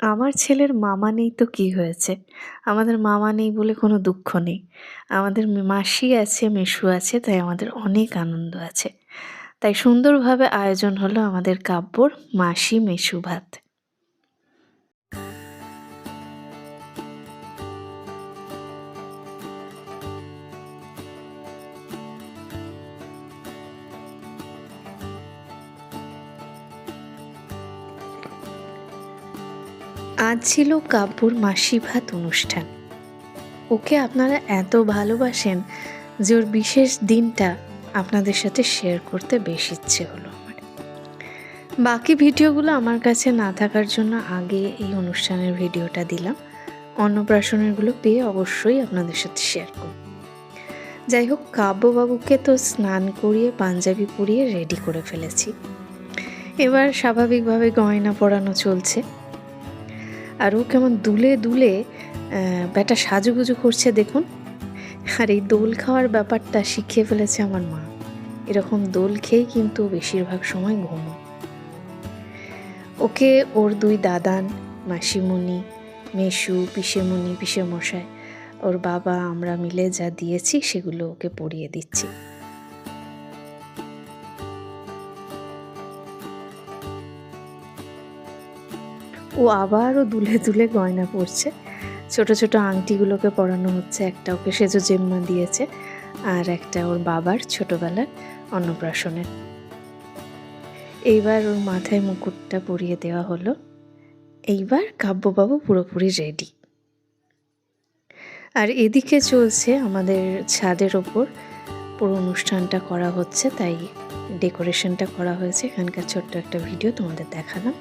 আমার ছেলের মামা নেই তো কি হয়েছে? আমাদের মামা নেই বলে কোনো দুঃখ নেই। আমাদের মাসি আছে মেশু আছে, তাই আমাদের অনেক আনন্দ আছে। তাই সুন্দরভাবে আয়োজন হলো আমাদের কাব্যর মাসি মেশু ভাত। আজ ছিল কাব্যর মাসি ভাত অনুষ্ঠান। ওকে আপনারা এত ভালোবাসেন যে ওর বিশেষ দিনটা আপনাদের সাথে শেয়ার করতে বেশ ইচ্ছে হলো আমার। বাকি ভিডিওগুলো আমার কাছে না থাকার জন্য আগে এই অনুষ্ঠানের ভিডিওটা দিলাম। অন্নপ্রাশনেরগুলো পেয়ে অবশ্যই আপনাদের সাথে শেয়ার করব। যাই হোক, কাব্যবাবুকে তো স্নান করিয়ে, পাঞ্জাবি পরিয়ে রেডি করে ফেলেছি। এবার স্বাভাবিকভাবে গয়না পরানো চলছে। আর ও কেমন দুলে দুলে ব্যাটা সাজুগুজু করছে দেখুন। আর এই দোল খাওয়ার ব্যাপারটা শিখিয়ে ফেলেছে আমার মা। এরকম দোল খেয়েই কিন্তু বেশিরভাগ সময় ঘুমো। ওকে ওর দুই দাদান, মাসিমণি মেশু পিসেমণি, পিসেমশাই, ওর বাবা, আমরা মিলে যা দিয়েছি সেগুলো ওকে পরিয়ে দিচ্ছি। ও আবারও দুলে দুলে গয়না পরছে। ছোট ছোট আংটিগুলোকে পরানো হচ্ছে। একটা ওকে সেজো জেম্মা দিয়েছে আর একটা ওর বাবার ছোটবেলার অন্নপ্রাশনের এইবার ওর মাথায় মুকুটটা পরিয়ে দেওয়া হলো। এইবার কাব্যবাবু পুরোপুরি রেডি আর এদিকে চলছে আমাদের ছাদের ওপর। পুরো অনুষ্ঠানটা করা হচ্ছে, তাই ডেকোরেশনটা করা হয়েছে। এখানকার ছোট্ট একটা ভিডিও তোমাদের দেখালাম।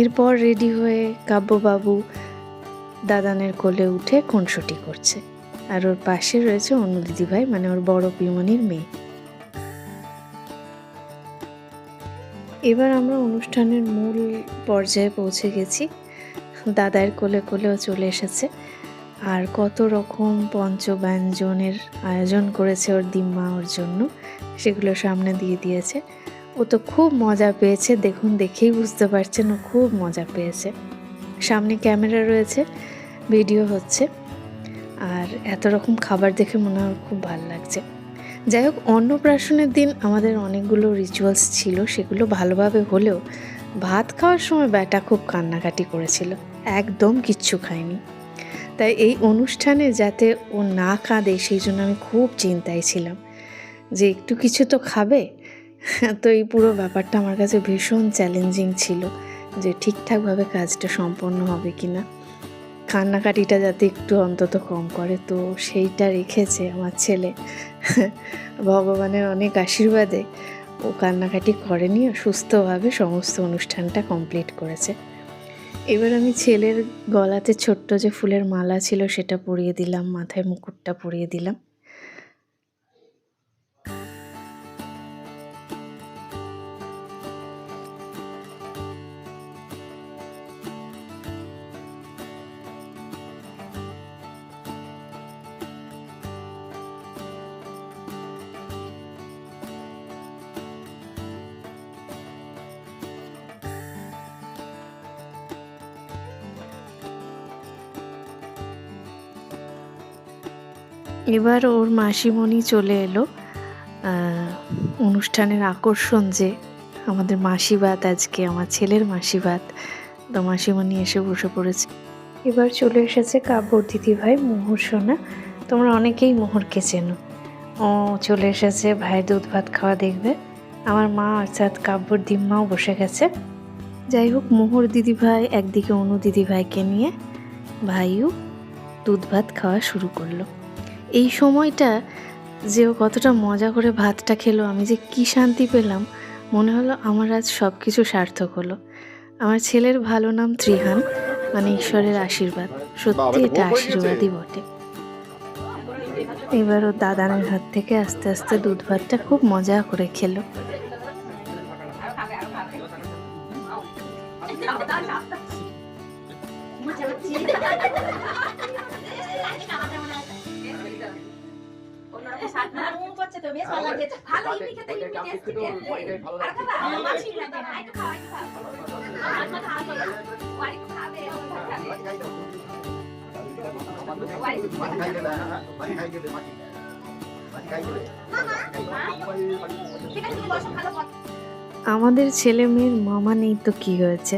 এরপর রেডি হয়ে কাব্যবাবু দাদানের কোলে উঠে খুনসুটি করছে। আর ওর পাশে রয়েছে অন্য দিদিভাই মানে ওর বড় পিমনির মেয়ে। এবার আমরা অনুষ্ঠানের মূল পর্যায়ে পৌঁছে গেছি। দাদার কোলে কোলেও চলে এসেছে। আর কত রকম পঞ্চব্যঞ্জনের আয়োজন করেছে ওর দিম্মা ওর জন্য, সেগুলো সামনে দিয়ে দিয়েছে। ও তো খুব মজা পেয়েছে। দেখুন, দেখেই বুঝতে পারছেন ও খুব মজা পেয়েছে। সামনে ক্যামেরা রয়েছে, ভিডিও হচ্ছে। আর এত রকম খাবার দেখে মনে হয় খুব ভালো লাগছে। যাই হোক, অন্নপ্রাশনের দিন আমাদের অনেকগুলো রিচুয়ালস ছিল, সেগুলো ভালোভাবে হলেও ভাত খাওয়ার সময় ব্যাটা খুব কান্নাকাটি করেছিল। একদম কিচ্ছু খায়নি। তাই এই অনুষ্ঠানে যাতে ও না কাঁদে, সেই জন্য আমি খুব চিন্তায় ছিলাম। যে একটু কিছু তো খাবে তো এই পুরো ব্যাপারটা আমার কাছে ভীষণ চ্যালেঞ্জিং ছিল যে ঠিকঠাকভাবে কাজটা সম্পন্ন হবে কি না কান্নাকাটিটা যাতে একটু অন্তত কম করে, তো সেইটা রেখেছে আমার ছেলে। ভগবানের অনেক আশীর্বাদে ও কান্নাকাটি করেনি সুস্থভাবে সমস্ত অনুষ্ঠানটা কমপ্লিট করেছে। এবার আমি ছেলের গলাতে ছোট্ট যে ফুলের মালা ছিল সেটা পরিয়ে দিলাম, মাথায় মুকুটটা পরিয়ে দিলাম। এবার ওর মাসিমণি চলে এলো অনুষ্ঠানের আকর্ষণ যে আমাদের মাসিবাত আজকে, আমার ছেলের মাসিবাত। তো মাসিমণি এসে বসে পড়েছে। এবার চলে এসেছে কাব্যর দিদিভাই মোহর সোনা। তোমরা অনেকেই মোহরকে চেনো। ও চলে এসেছে ভাইয়ের দুধ ভাত খাওয়া দেখবে। আমার মা অর্থাৎ কাব্যর দিম্মাও বসে গেছে। যাই হোক, মোহর দিদিভাই একদিকে অনু দিদিভাইকে নিয়ে ভাইও দুধ ভাত খাওয়া শুরু করল। এই সময়টা যে ও কতটা মজা করে ভাতটা খেলো আমি যে কি শান্তি পেলাম মনে হলো আমার আজ সব কিছু সার্থক হলো। আমার ছেলের ভালো নাম ত্রিহান মানে ঈশ্বরের আশীর্বাদ। সত্যি এটা আশীর্বাদই বটে। এবার ও দাদানের হাত থেকে আস্তে আস্তে দুধ ভাতটা খুব মজা করে খেলো। আমাদের ছেলে মেয়ের মামা নেই তো কি হয়েছে?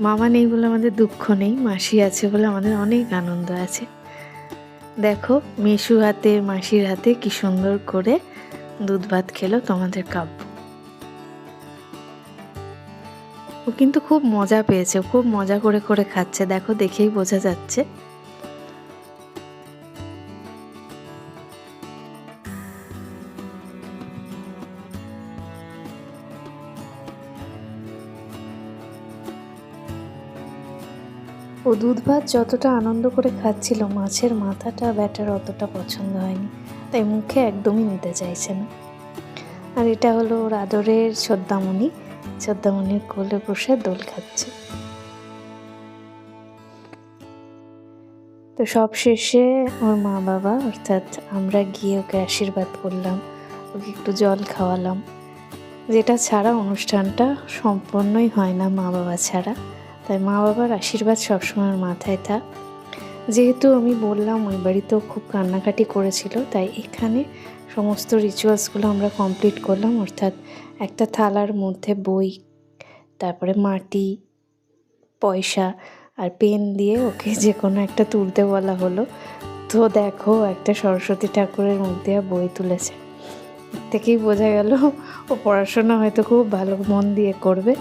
মামা নেই বলে আমাদের দুঃখ নেই মাসি আছে বলে আমাদের অনেক আনন্দ আছে। দেখো, মেশু হাতে, মাসির হাতে কি সুন্দর করে দুধ ভাত খেলো তোমাদের কাব্য। ও কিন্তু খুব মজা পেয়েছে খুব মজা করে করে খাচ্ছে, দেখো দেখেই বোঝা যাচ্ছে। ও দুধ ভাত যতটা আনন্দ করে খাচ্ছিল, মাছের মাথাটা ব্যাটার অতটা পছন্দ হয়নি। তাই মুখে একদমই নিতে চাইছে না। আর এটা হলো ওর আদরের শ্রদ্ধামণি শ্রদ্ধামণির কোলে বসে দোল খাচ্ছে। তো সব শেষে ওর মা বাবা, অর্থাৎ আমরা গিয়ে ওকে আশীর্বাদ করলাম, ওকে একটু জল খাওয়ালাম। যেটা ছাড়া অনুষ্ঠানটা সম্পূর্ণই হয় না মা বাবা ছাড়া। তাই মা বাবার আশীর্বাদ সবসময় মাথায় থাক। যেহেতু আমি বললাম, ওই বাড়িতেও খুব কান্নাকাটি করেছিল, তাই এখানে সমস্ত রিচুয়ালসগুলো আমরা কমপ্লিট করলাম। অর্থাৎ একটা থালার মধ্যে বই, তারপরে মাটি, পয়সা আর পেন দিয়ে ওকে যে কোনো একটা তুলতে বলা হলো। তো দেখো, একটা সরস্বতী ঠাকুরের মুখ দিয়ে বই তুলেছে। থেকেই বোঝা গেল, ও পড়াশোনা হয়তো খুব ভালো মন দিয়ে করবে।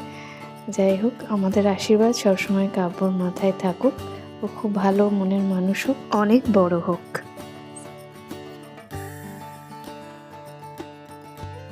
যাই হোক, আমাদের আশীর্বাদ সবসময় কাব্যর মাথায় থাকুক ও খুব ভালো মনের মানুষ হোক অনেক বড় হোক।